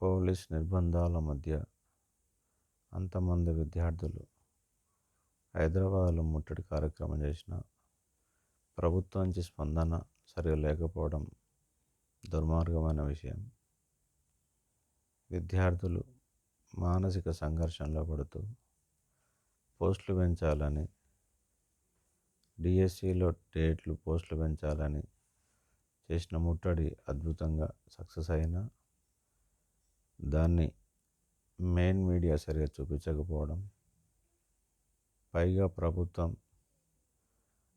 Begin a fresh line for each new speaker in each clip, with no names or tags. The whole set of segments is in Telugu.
పోలీస్ నిర్బంధాల మధ్య అంతమంది విద్యార్థులు హైదరాబాద్లో ముట్టడి కార్యక్రమం చేసిన ప్రభుత్వం నుంచి స్పందన సరిగా లేకపోవడం దుర్మార్గమైన విషయం. విద్యార్థులు మానసిక సంఘర్షణలో పడుతూ పోస్టులు పెంచాలని డిఎస్సిలో డేట్లు పోస్టులు పెంచాలని చేసిన ముట్టడి అద్భుతంగా సక్సెస్ అయినా దాన్ని మెయిన్ మీడియా సరిగా చూపించకపోవడం పైగా ప్రభుత్వం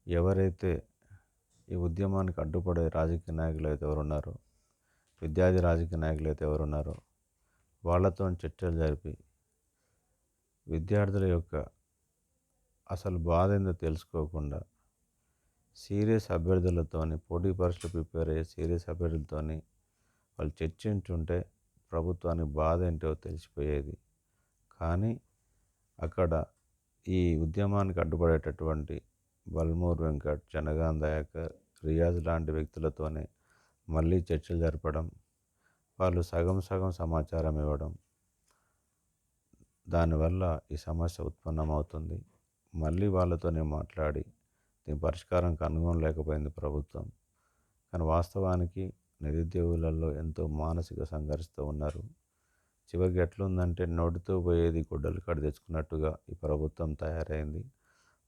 ఎవరైతే ఈ ఉద్యమానికి అడ్డుపడే రాజకీయ నాయకులు అయితే ఎవరున్నారో విద్యార్థి రాజకీయ నాయకులు అయితే ఎవరున్నారో వాళ్ళతో చర్చలు జరిపి విద్యార్థుల యొక్క అసలు బాధ ఏందో తెలుసుకోకుండా సీరియస్ అభ్యర్థులతోని పోటీ పరీక్షలు ప్రిపేర్ అయ్యే సీరియస్ అభ్యర్థులతోని వాళ్ళు చర్చించుంటే ప్రభుత్వానికి బాధ ఏంటో తెలిసిపోయేది. కానీ అక్కడ ఈ ఉద్యమానికి అడ్డుపడేటటువంటి బల్మూర్ వెంకట్ జనగాం దయాకర్ రియాజ్ లాంటి వ్యక్తులతోనే మళ్ళీ చర్చలు జరపడం వాళ్ళు సగం సగం సమాచారం ఇవ్వడం దానివల్ల ఈ సమస్య ఉత్పన్నమవుతుంది. మళ్ళీ వాళ్ళతోనే మాట్లాడి దీని పరిష్కారం కనుగొనలేకపోయింది ప్రభుత్వం. కానీ వాస్తవానికి నిరుద్యోగులలో ఎంతో మానసిక సంఘర్షిస్తూ ఉన్నారు. చివరికి ఎట్లుందంటే నోటితో పోయేది గుడ్డలు కడి తెచ్చుకున్నట్టుగా ఈ ప్రభుత్వం తయారైంది.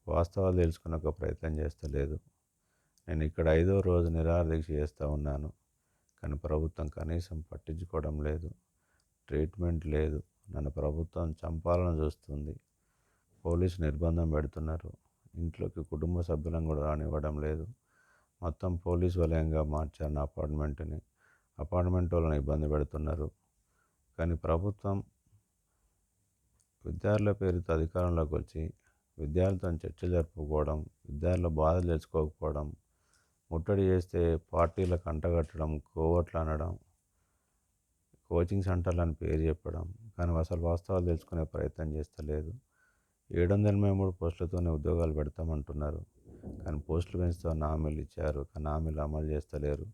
వాస్తవాలు తెలుసుకునే ఒక ప్రయత్నం చేస్తలేదు. నేను ఇక్కడ ఐదో రోజు నిరాదీక్ష చేస్తూ ఉన్నాను. కానీ ప్రభుత్వం కనీసం పట్టించుకోవడం లేదు. ట్రీట్మెంట్ లేదు. నన్ను ప్రభుత్వం చంపాలని చూస్తుంది. పోలీసు నిర్బంధం పెడుతున్నారు. ఇంట్లోకి కుటుంబ సభ్యులను కూడా రానివ్వడం లేదు. మొత్తం పోలీస్ వలయంగా మార్చారు నా అపార్ట్మెంట్ని. అపార్ట్మెంట్ వాళ్ళని ఇబ్బంది పెడుతున్నారు. కానీ ప్రభుత్వం విద్యార్థుల పేరుతో అధికారంలోకి వచ్చి విద్యార్థులతో చర్చలు జరుపుకోవడం విద్యార్థుల బాధలు తెలుసుకోకపోవడం ముట్టడి చేస్తే పార్టీలకు అంటగట్టడం కోవట్లు అనడం కోచింగ్ సెంటర్లు అని పేరు చెప్పడం. కానీ అసలు వాస్తవాలు తెలుసుకునే ప్రయత్నం చేస్తలేదు. ఏడు వందల ఎనభై మూడు పోస్టులతోనే ఉద్యోగాలు పెడతామంటున్నారు. కానీ పోస్టులు పెంచుతామని హామీలు ఇచ్చారు కానీ హామీలు అమలు చేస్తలేరు.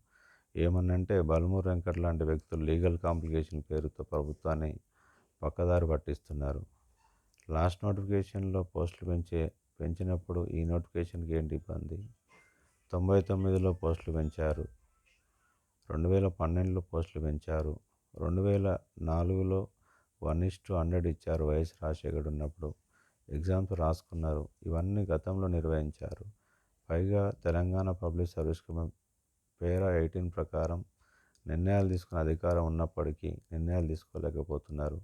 ఏమన్నంటే బలమూరు వెంకట్ లాంటి వ్యక్తులు లీగల్ కాంప్లికేషన్ పేరుతో ప్రభుత్వాన్ని పక్కదారి పట్టిస్తున్నారు. లాస్ట్ నోటిఫికేషన్లో పోస్టులు పెంచే పెంచినప్పుడు ఈ నోటిఫికేషన్కి ఏంటి ఇబ్బంది? తొంభై తొమ్మిదిలో పోస్టులు పెంచారు రెండు వేల పన్నెండులో పోస్టులు పెంచారు రెండు వేల నాలుగులో వన్ ఇస్ టు హండ్రెడ్ ఇచ్చారు వైఎస్ రాజశేఖర్ ఉన్నప్పుడు. ఎగ్జామ్స్ రాసుకున్నారు ఇవన్నీ గతంలో నిర్వహించారు. పైగా Telangana public service commission para eighteen ప్రకారం నిర్ణయాలు తీసుకునే అధికారం ఉన్నప్పటికీ నిర్ణయాలు తీసుకోలేకపోతున్నారు.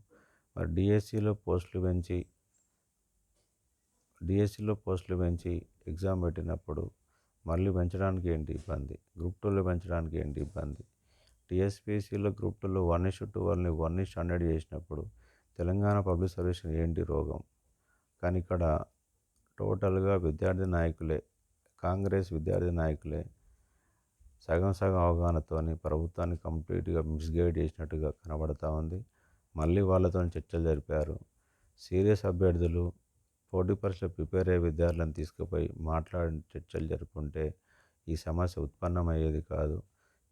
మరి డిఎస్సిలో పోస్టులు పెంచి డిఎస్సిలో పోస్టులు పెంచి ఎగ్జామ్ పెట్టినప్పుడు మళ్ళీ పెంచడానికి ఏంటి ఇబ్బంది? గ్రూప్ టూలో పెంచడానికి ఏంటి ఇబ్బంది? టీఎస్పీసీలో గ్రూప్ టూలో వన్ ఇష్ టూ వాళ్ళని వన్ ఇష్ హండ్రెడ్ చేసినప్పుడు తెలంగాణ పబ్లిక్ సర్వీస్ ఏంటి రోగం? కానీ ఇక్కడ టోటల్గా విద్యార్థి నాయకులే కాంగ్రెస్ విద్యార్థి నాయకులే సగం సగం అవగాహనతోని ప్రభుత్వాన్ని కంప్లీట్గా మిస్గైడ్ చేసినట్టుగా కనబడతా ఉంది. మళ్ళీ వాళ్ళతో చర్చలు జరిపారు. సీరియస్ అభ్యర్థులు పోటీ పరీక్షలు ప్రిపేర్ అయ్యే విద్యార్థులను తీసుకుపోయి మాట్లాడి చర్చలు జరుపుకుంటే ఈ సమస్య ఉత్పన్నమయ్యేది కాదు.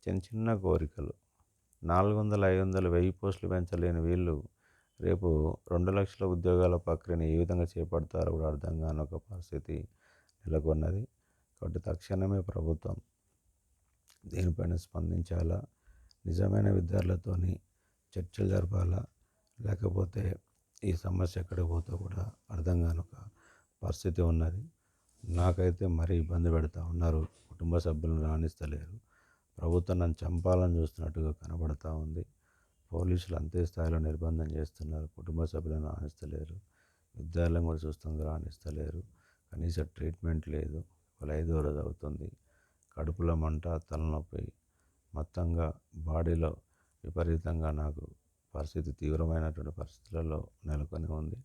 చిన్న చిన్న కోరికలు. నాలుగు వందల ఐదు వందల వెయ్యి పోస్టులు పెంచలేని వీళ్ళు రేపు రెండు లక్షల ఉద్యోగాల ప్రక్రియను ఏ విధంగా చేపడతారో కూడా అర్థం కాని ఒక పరిస్థితి నెలకొన్నది. కాబట్టి తక్షణమే ప్రభుత్వం దీనిపైన స్పందించాలా? నిజమైన విద్యార్థులతోని చర్చలు జరపాలా? లేకపోతే ఈ సమస్య ఎక్కడికి పోతే కూడా అర్థం కానొక పరిస్థితి ఉన్నది. నాకైతే మరీ ఇబ్బంది పెడతా ఉన్నారు. కుటుంబ సభ్యులను రాణిస్తలేరు. ప్రభుత్వం నన్ను చంపాలని చూస్తున్నట్టుగా కనబడతా ఉంది. పోలీసులు అంతే స్థాయిలో నిర్బంధం చేస్తున్నారు. కుటుంబ సభ్యులను రాణిస్తలేరు. విద్యార్థులను కూడా చూస్తుంది రాణిస్తలేరు. కనీసం ట్రీట్మెంట్ లేదు. అవుతుంది. కడుపులో మంట తలనొప్పి మొత్తంగా బాడీలో విపరీతంగా నాకు పరిస్థితి తీవ్రమైనటువంటి పరిస్థితులలో నెలకొని ఉంది.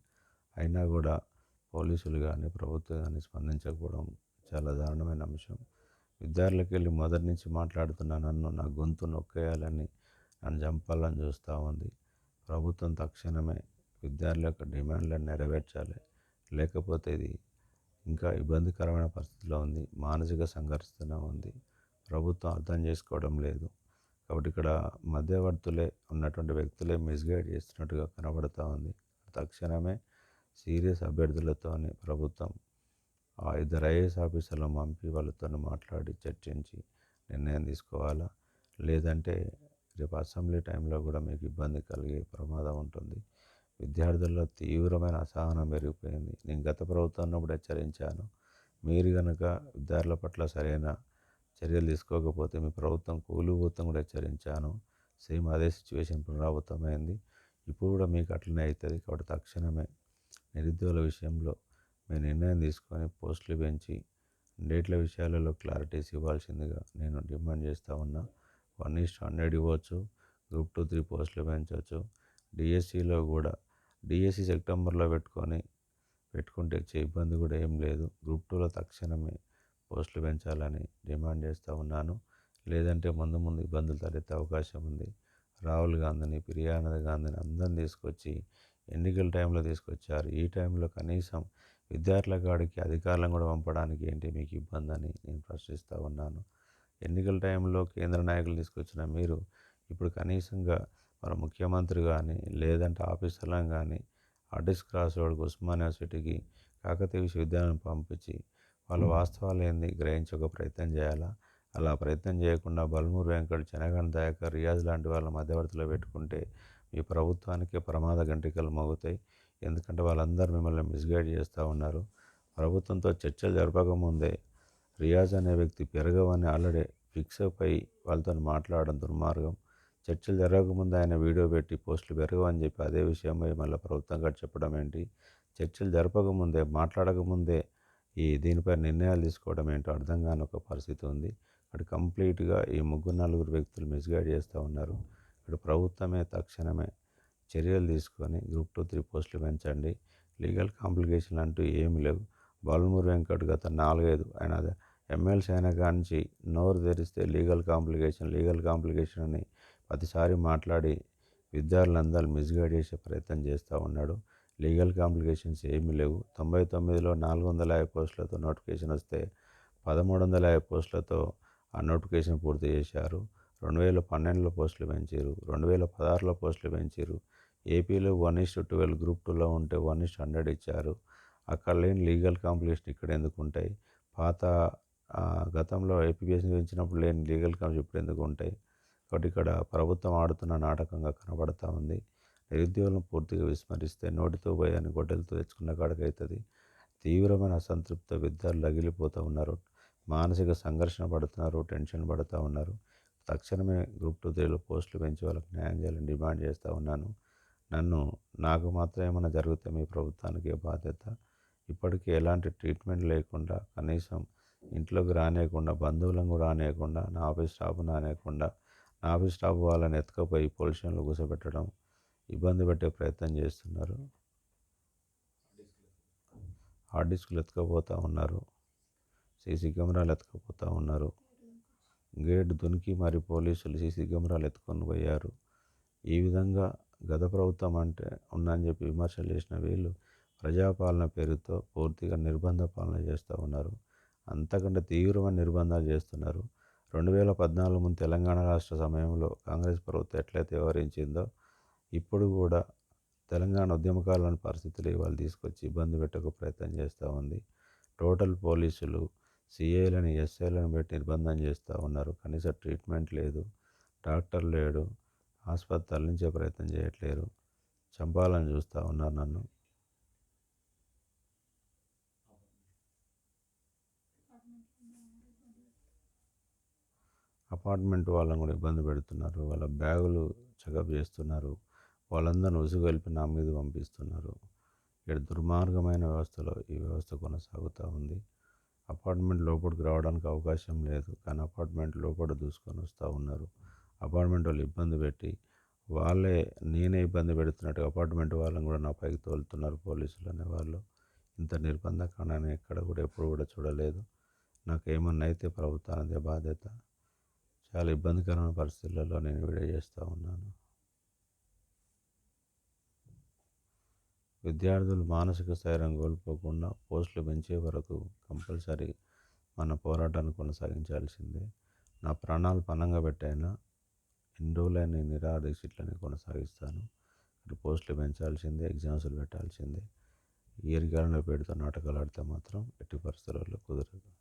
అయినా కూడా పోలీసులు కానీ ప్రభుత్వం కానీ స్పందించకపోవడం చాలా దారుణమైన అంశం. విద్యార్థులకు వెళ్ళి మొదటి నుంచి మాట్లాడుతున్న నన్ను నా గొంతు నొక్కేయాలని నన్ను చంపాలని చూస్తూ ఉంది. ప్రభుత్వం తక్షణమే విద్యార్థుల యొక్క డిమాండ్లను నెరవేర్చాలి. లేకపోతే ఇది ఇంకా ఇబ్బందికరమైన పరిస్థితిలో ఉంది. మానసిక సంఘర్షణ ఉంది. ప్రభుత్వం అర్థం చేసుకోవడం లేదు. కాబట్టి ఇక్కడ మధ్యవర్తులే ఉన్నటువంటి వ్యక్తులే మిస్గైడ్ చేస్తున్నట్టుగా కనబడుతూ ఉంది. తక్షణమే సీరియస్ అభ్యర్థులతోని ప్రభుత్వం ఆ ఇద్దరు ఐఏఎస్ ఆఫీసర్లను పంపి వాళ్ళతో మాట్లాడి చర్చించి నిర్ణయం తీసుకోవాలా? లేదంటే రేపు అసెంబ్లీ టైంలో కూడా మీకు ఇబ్బంది కలిగే ప్రమాదం ఉంటుంది. విద్యార్థుల్లో తీవ్రమైన అసహనం పెరిగిపోయింది. నేను గత ప్రభుత్వం ఉన్నప్పుడు హెచ్చరించాను. మీరు కనుక విద్యార్థుల పట్ల సరైన చర్యలు తీసుకోకపోతే మీ ప్రభుత్వం కూలిపోతాం కూడా హెచ్చరించాను. సేమ్ అదే సిచ్యువేషన్ పునరావృతమైంది. ఇప్పుడు కూడా మీకు అట్లనే అవుతుంది. కాబట్టి తక్షణమే నిరుద్యోగుల విషయంలో మీ నిర్ణయం తీసుకొని పోస్టులు పెంచి డేట్ల విషయాలలో క్లారిటీస్ ఇవ్వాల్సిందిగా నేను డిమాండ్ చేస్తూ ఉన్నా. వన్ ఈస్ట్ హండ్రెడ్ ఇవ్వచ్చు. గ్రూప్ టూ త్రీ పోస్టులు పెంచవచ్చు. డిఎస్సిలో కూడా డిఎస్సి సెప్టెంబర్లో పెట్టుకొని పెట్టుకుంటే వచ్చే ఇబ్బంది కూడా ఏం లేదు. గ్రూప్ టూలో తక్షణమే పోస్టులు పెంచాలని డిమాండ్ చేస్తూ ఉన్నాను. లేదంటే ముందు ముందు ఇబ్బందులు తలెత్తే అవకాశం ఉంది. రాహుల్ గాంధీని ప్రియానంద గాంధీని అందరిని తీసుకొచ్చి ఎన్నికల టైంలో తీసుకొచ్చారు. ఈ టైంలో కనీసం విద్యార్థుల కాడికి అధికారులను కూడా పంపడానికి ఏంటి మీకు ఇబ్బంది అని నేను ప్రశ్నిస్తూ ఉన్నాను. ఎన్నికల టైంలో కేంద్ర నాయకులు తీసుకొచ్చిన మీరు ఇప్పుడు కనీసంగా మన ముఖ్యమంత్రి కానీ లేదంటే ఆఫీసర్లను కానీ ఆర్టిస్ట్ క్రాస్ రోడ్కి ఉస్మానియా యూనివర్సిటీకి కాకతీయ విశ్వవిద్యాలయం పంపించి వాళ్ళ వాస్తవాలు ఏంది? గ్రహించే ఒక ప్రయత్నం చేయాలా? అలా ప్రయత్నం చేయకుండా బల్మూరు వెంకట్ జనగణ దయాకర్ రియాజ్ లాంటి వాళ్ళ మధ్యవర్తిలో పెట్టుకుంటే మీ ప్రభుత్వానికి ప్రమాద గంటికలు మోగుతాయి. ఎందుకంటే వాళ్ళందరూ మిమ్మల్ని మిస్గైడ్ చేస్తూ ఉన్నారు. ప్రభుత్వంతో చర్చలు జరపకముందే రియాజ్ అనే వ్యక్తి పెరగవని ఆల్రెడీ ఫిక్స్ అయిపోయి వాళ్ళతో మాట్లాడడం దుర్మార్గం. చర్చలు జరగకముందు ఆయన వీడియో పెట్టి పోస్టులు పెరగవని చెప్పి అదే విషయమై మళ్ళీ ప్రభుత్వం గారు చెప్పడం ఏంటి? చర్చలు జరపకముందే మాట్లాడకముందే ఈ దీనిపై నిర్ణయాలు తీసుకోవడం ఏంటో అర్థం కాని ఒక పరిస్థితి ఉంది. ఇక్కడ కంప్లీట్గా ఈ ముగ్గురు నలుగురు వ్యక్తులు మిస్గైడ్ చేస్తూ ఉన్నారు. ఇక్కడ ప్రభుత్వమే తక్షణమే చర్యలు తీసుకొని గ్రూప్ టూ త్రీ పోస్టులు పెంచండి. లీగల్ కాంప్లికేషన్ అంటూ ఏమి లేవు. బాలమూరి వెంకట్ గత నాలుగైదు ఆయన ఎమ్మెల్సీ అయిన కానించి నోరు తెరిస్తే లీగల్ కాంప్లికేషన్ లీగల్ కాంప్లికేషన్ అని ప్రతిసారి మాట్లాడి విద్యార్థులందరూ మిస్గైడ్ చేసే ప్రయత్నం చేస్తూ ఉన్నాడు. లీగల్ కాంప్లికేషన్స్ ఏమీ లేవు. తొంభై తొమ్మిదిలో నాలుగు వందల యాభై పోస్టులతో నోటిఫికేషన్ వస్తే పదమూడు వందల యాభై పోస్టులతో ఆ నోటిఫికేషన్ పూర్తి చేశారు. రెండు వేల పన్నెండులో పోస్టులు పెంచారు. రెండు వేల పదహారులో పోస్టులు పెంచారు. ఏపీలో వన్ ఇస్ ట్వెల్వ్ గ్రూప్ టూలో ఉంటే వన్ ఇస్ హండ్రెడ్ ఇచ్చారు. అక్కడ లేని లీగల్ కాంప్లికేషన్ ఇక్కడ ఎందుకు ఉంటాయి? పాత గతంలో ఏపీఎస్ పెంచినప్పుడు లేని లీగల్ కాంప్లికేషన్ ఇప్పుడు ఎందుకు ఉంటాయి? కాబట్టి ఇక్కడ ప్రభుత్వం ఆడుతున్న నాటకంగా కనబడతా ఉంది. నిరుద్యోగులను పూర్తిగా విస్మరిస్తే నోటితో భయాన్ని గొడ్డలతో తెచ్చుకున్న కాడకైతుంది. తీవ్రమైన అసంతృప్త విద్యార్థులు రగిలిపోతూ ఉన్నారు. మానసిక సంఘర్షణ పడుతున్నారు. టెన్షన్ పడుతూ ఉన్నారు. తక్షణమే గ్రూప్ టూ త్రీలో పోస్టులు పెంచి వాళ్ళకి న్యాయం చేయాలని డిమాండ్ చేస్తూ ఉన్నాను. నన్ను నాకు మాత్రం ఏమైనా జరిగితే మీ ప్రభుత్వానికి బాధ్యత. ఇప్పటికీ ఎలాంటి ట్రీట్మెంట్ లేకుండా కనీసం ఇంట్లోకి రానియకుండా బంధువులను కూడా రానియకుండా నా ఆఫీస్ స్టాఫ్ రానియకుండా ఆఫీస్ స్టాఫ్ వాళ్ళని ఎత్తుకపోయి పొల్యూషన్లు కూర్చోబెట్టడం ఇబ్బంది పెట్టే ప్రయత్నం చేస్తున్నారు. హార్డ్ డిస్క్లు ఎత్తుకపోతూ ఉన్నారు. సీసీ కెమెరాలు ఎత్తుకపోతూ ఉన్నారు. గేట్ దునికి మరి పోలీసులు సీసీ కెమెరాలు ఎత్తుకొని పోయారు. ఈ విధంగా గత ప్రభుత్వం అంటే ఉందని చెప్పి విమర్శలు చేసిన వీళ్ళు ప్రజాపాలన పేరుతో పూర్తిగా నిర్బంధ పాలన చేస్తూ ఉన్నారు. అంతకంటే తీవ్రమైన నిర్బంధాలు చేస్తున్నారు. రెండు వేల పద్నాలుగు ముందు తెలంగాణ రాష్ట్ర సమయంలో కాంగ్రెస్ ప్రభుత్వం ఎట్లయితే వ్యవహరించిందో ఇప్పుడు కూడా తెలంగాణ ఉద్యమకాలను పరిస్థితులు ఇవాళ తీసుకొచ్చి ఇబ్బంది పెట్టకు ప్రయత్నం చేస్తూ ఉంది. టోటల్ పోలీసులు సిఐలను ఎస్ఐలను పెట్టి నిర్బంధం చేస్తూ ఉన్నారు. కనీస ట్రీట్మెంట్ లేదు డాక్టర్ లేడు ఆసుపత్రి తరలించే ప్రయత్నం చేయట్లేరు. చంపాలని చూస్తూ ఉన్నారు నన్ను. అపార్ట్మెంట్ వాళ్ళని కూడా ఇబ్బంది పెడుతున్నారు. వాళ్ళ బ్యాగులు చెకప్ చేస్తున్నారు. వాళ్ళందరిని ఉసుగొల్పి నా మీద పంపిస్తున్నారు. ఇక్కడ దుర్మార్గమైన వ్యవస్థలో ఈ వ్యవస్థ కొనసాగుతూ ఉంది. అపార్ట్మెంట్ లోపలికి రావడానికి అవకాశం లేదు. కానీ అపార్ట్మెంట్ లోపల దూసుకొని వస్తూ ఉన్నారు. అపార్ట్మెంట్ వాళ్ళు ఇబ్బంది పెట్టి వాళ్ళే నేనే ఇబ్బంది పెడుతున్నట్టు అపార్ట్మెంట్ వాళ్ళని కూడా నా పైకి తోలుతున్నారు పోలీసులు అనేవాళ్ళు. ఇంత నిర్బంధకాన్ని ఎక్కడ కూడా ఎప్పుడు కూడా చూడలేదు. నాకు ఏమన్నా అయితే ప్రభుత్వానిదే బాధ్యత. చాలా ఇబ్బందికరమైన పరిస్థితులలో నేను వీడియో చేస్తూ ఉన్నాను. విద్యార్థులు మానసిక స్థైర్యం కోల్పోకుండా పోస్టులు పెంచే వరకు కంపల్సరీ మన పోరాటాన్ని కొనసాగించాల్సిందే. నా ప్రాణాలు పణంగా పెట్టైనా ఎన్ని రోజులైనా ఈ నిరాహార కొనసాగిస్తాను. ఇక్కడ పోస్టులు పెంచాల్సిందే ఎగ్జామ్స్లు పెట్టాల్సిందే. ఇయర్ గ్యారంటీ పెడుతూ నాటకాలు ఆడితే మాత్రం ఎట్టి పరిస్థితుల్లో కుదరదు.